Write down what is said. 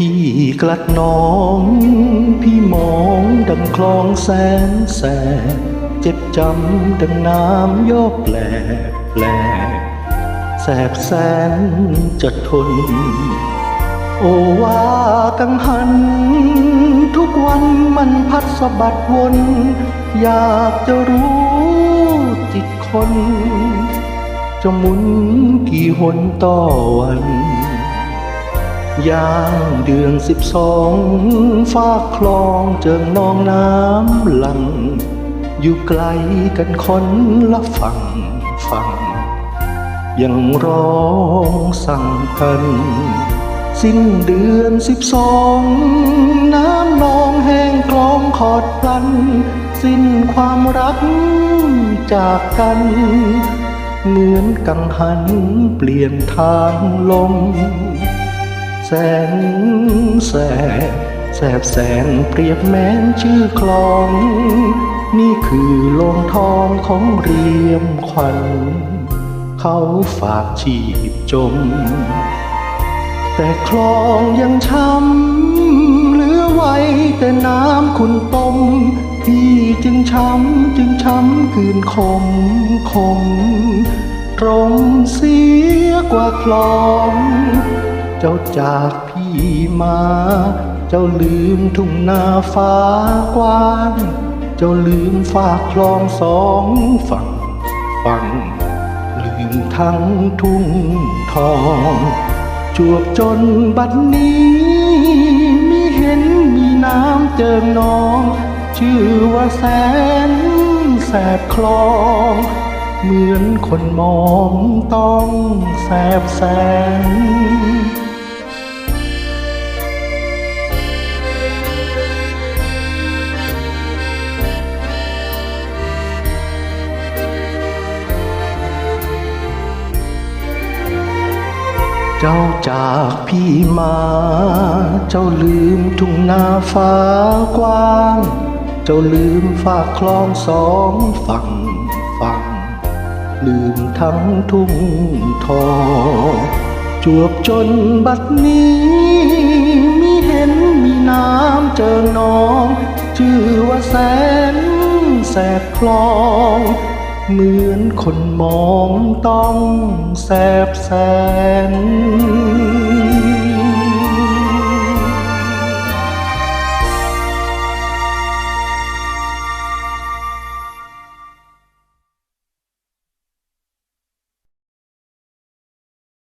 พี่กลัดน้อง พี่มองดังคลองแสนแสบเจ็บจำดังน้ำโยกแหลกแหลกแสบแสนจะทน โอว่ากังหัน ทุกวันมันพัดสะบัดวน อยากจะรู้จิตคน จะหมุนกี่หนต่อวัน ย่างเดือนสิบสองฟากคลองเจิงนองน้ำหลัง อยู่ไกลกันคนละฝั่งฝั่ง ยังร้องสั่งกัน สิ้นเดือนสิบสองน้ำนองแห้งคลองขอดพลัน สิ้นความรักจากกัน เหมือนกังหันเปลี่ยนทางลม แสนแสบแสบแสนเปรียบแม้นชื่อคลอง นี่คือโลงทองของเรียมควัน เขาฝากชีพจม แต่คลองยังช้ำเหลือไว้แต่น้ำคุณต้มพี่จึงช้ำจึงช้ำคืนคมคมตรงเสียกว่าคลอง เจ้าจากพี่มา เจ้าลืมทุ่งนาฟ้ากว้าง เจ้าลืมฝากคลองสองฝั่งฝั่งลืมทั้งทุ่งทอง จวบจนบัดนี้มีเห็นมีน้ำเจิงนอง ชื่อว่าแสนแสบคลองเหมือนคนมองต้องแสบแสน เจ้าจากพี่มา เจ้าลืมทุ่งนาฟ้ากว้าง เจ้าลืมฝากคลองสองฝั่งฝั่ง ลืมทั้งทุ่งทองจวบจนบัดนี้มีเห็นมีน้ำเจอน้อง ชื่อว่าแสนแสบคลอง เหมือนคนมองต้องแสบแสน